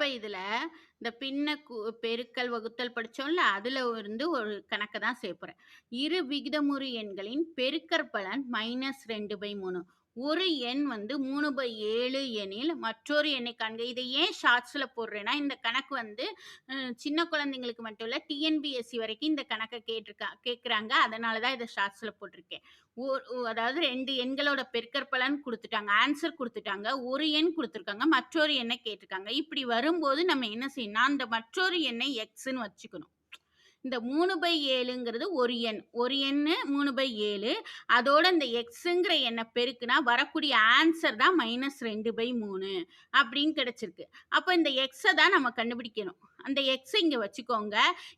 அப்போ இதில் இந்த பின்ன கு பெருக்கல், வகுத்தல் படித்தோம்ல அதில் இருந்து ஒரு கணக்கு தான் சேர்ப்புறேன் இரு விகிதமுறு எண்களின் பெருக்கற்பலன் -2/3. ஒரு எண் வந்து 3/7 எனில் மற்றொரு எண்ணை காண்க. இதை ஏன் ஷார்ட்ஸில் போடுறேன்னா, இந்த கணக்கு வந்து சின்ன குழந்தைங்களுக்கு மட்டும் இல்லை டிஎன்பிஎஸ்சி வரைக்கும் இந்த கணக்கை கேட்டிருக்கா கேட்குறாங்க. அதனால தான் இதை ஷார்ட்ஸில் போட்டிருக்கேன். ஓர் அதாவது ரெண்டு எண்களோட பெருக்கற்பலன் கொடுத்துட்டாங்க ஆன்சர் கொடுத்துட்டாங்க ஒரு எண் கொடுத்துருக்காங்க மற்றொரு எண்ணை கேட்டிருக்காங்க இப்படி வரும்போது நம்ம என்ன செய்யணும்னா, அந்த மற்றொரு எண்ணை எக்ஸ்ன்னு வச்சுக்கணும். இந்த 3/7ங்கிறது ஒரு எண். ஒரு எண்ணு 3/7 அதோட இந்த எக்ஸுங்கிற எண்ணை பெருக்குனா வரக்கூடிய ஆன்சர் தான் -2/3 அப்படின்னு கிடைச்சிருக்கு. அப்போ இந்த எக்ஸை தான் நம்ம கண்டுபிடிக்கணும். அந்த எக்ஸ் இங்கே வச்சுக்கோங்க.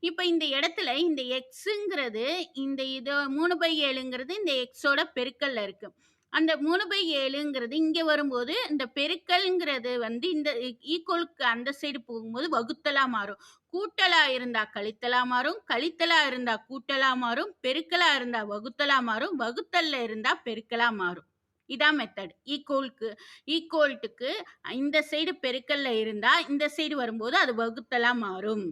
இப்போ இந்த இடத்துல இந்த எக்ஸுங்கிறது இந்த இது 3/7ங்கிறது இந்த எக்ஸோட பெருக்கல்ல இருக்குது அந்த மூணுபை ஏழுங்கிறது இங்கே வரும்போது இந்த பெருக்கல்ங்கிறது வந்து இந்த ஈக்குவலுக்கு அந்த சைடு போகும்போது வகுத்தலா மாறும். கூட்டலா இருந்தா கழித்தலா மாறும். கழித்தலா இருந்தா கூட்டலா மாறும். பெருக்கலா இருந்தா வகுத்தலா மாறும். வகுத்தல்ல இருந்தா பெருக்கலா மாறும். இதான் மெத்தட். ஈக்குவலுக்கு ஈக்குவல்ட்டுக்கு இந்த சைடு பெருக்கல்ல இருந்தா, இந்த சைடு வரும்போது அது வகுத்தலா மாறும்.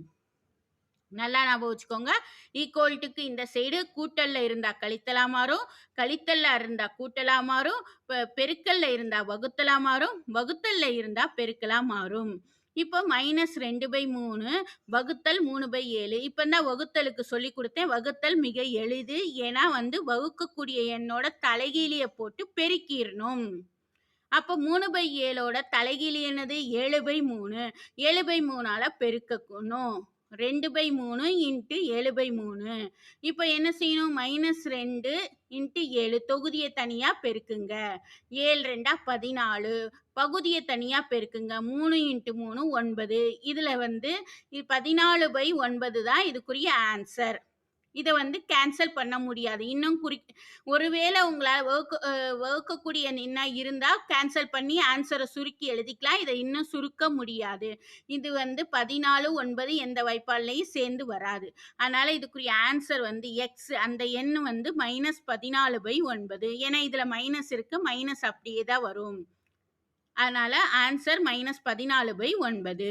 நல்லா ஞாபகம் வச்சுக்கோங்க. ஈக்குவல்ட்டுக்கு இந்த சைடு கூட்டல்ல இருந்தா கழித்தலா மாறும். கழித்தல்ல இருந்தா கூட்டலா மாறும். பெருக்கல்ல இருந்தா வகுத்தலா மாறும். வகுத்தல்ல இருந்தா பெருக்கலா மாறும். இப்போ -2/3 வகுத்தல் மூணு பை ஏழு இப்போ தான் வகுத்தலுக்கு சொல்லிக் கொடுத்தேன் வகுத்தல் மிக எளிது. ஏன்னா வந்து வகுக்கக்கூடிய எண்ணோட தலைகீழிய போட்டு பெருக்கிடணும் அப்போ மூணு பை ஏழோட தலைகீழி என்னது? 7/3 7/3ஆல பெருக்கணும். ரெண்டு பை மூணு இன்ட்டு ஏழு பை மூணு. இப்போ என்ன செய்யணும்? மைனஸ் ரெண்டு இன்ட்டு ஏழு. தொகுதியை தனியாக பெருக்குங்க. ஏழு ரெண்டா பதினாலு. பகுதியை தனியாக பெருக்குங்க. மூணு இன்ட்டு மூணு ஒன்பது. இதில் வந்து பதினாலு பை ஒன்பது தான் இதுக்குரிய ஆன்சர். இதை வந்து கேன்சல் பண்ண முடியாது. இன்னும் குறி ஒருவேளை உங்களால் வகுக்க ஒர்க்கக்கூடிய நின்னா இருந்தால் கேன்சல் பண்ணி ஆன்சரை சுருக்கி எழுதிக்கலாம். இதை இன்னும் சுருக்க முடியாது. இது வந்து 14, 9 எந்த வாய்ப்பாலையும் சேர்ந்து வராது. அதனால் இதுக்குரிய ஆன்சர் வந்து எக்ஸ் அந்த எண் வந்து -14/9 ஏன்னா இதில் மைனஸ் இருக்கு. மைனஸ் அப்படியே தான் வரும். அதனால் ஆன்சர் மைனஸ் பதினாலு பை ஒன்பது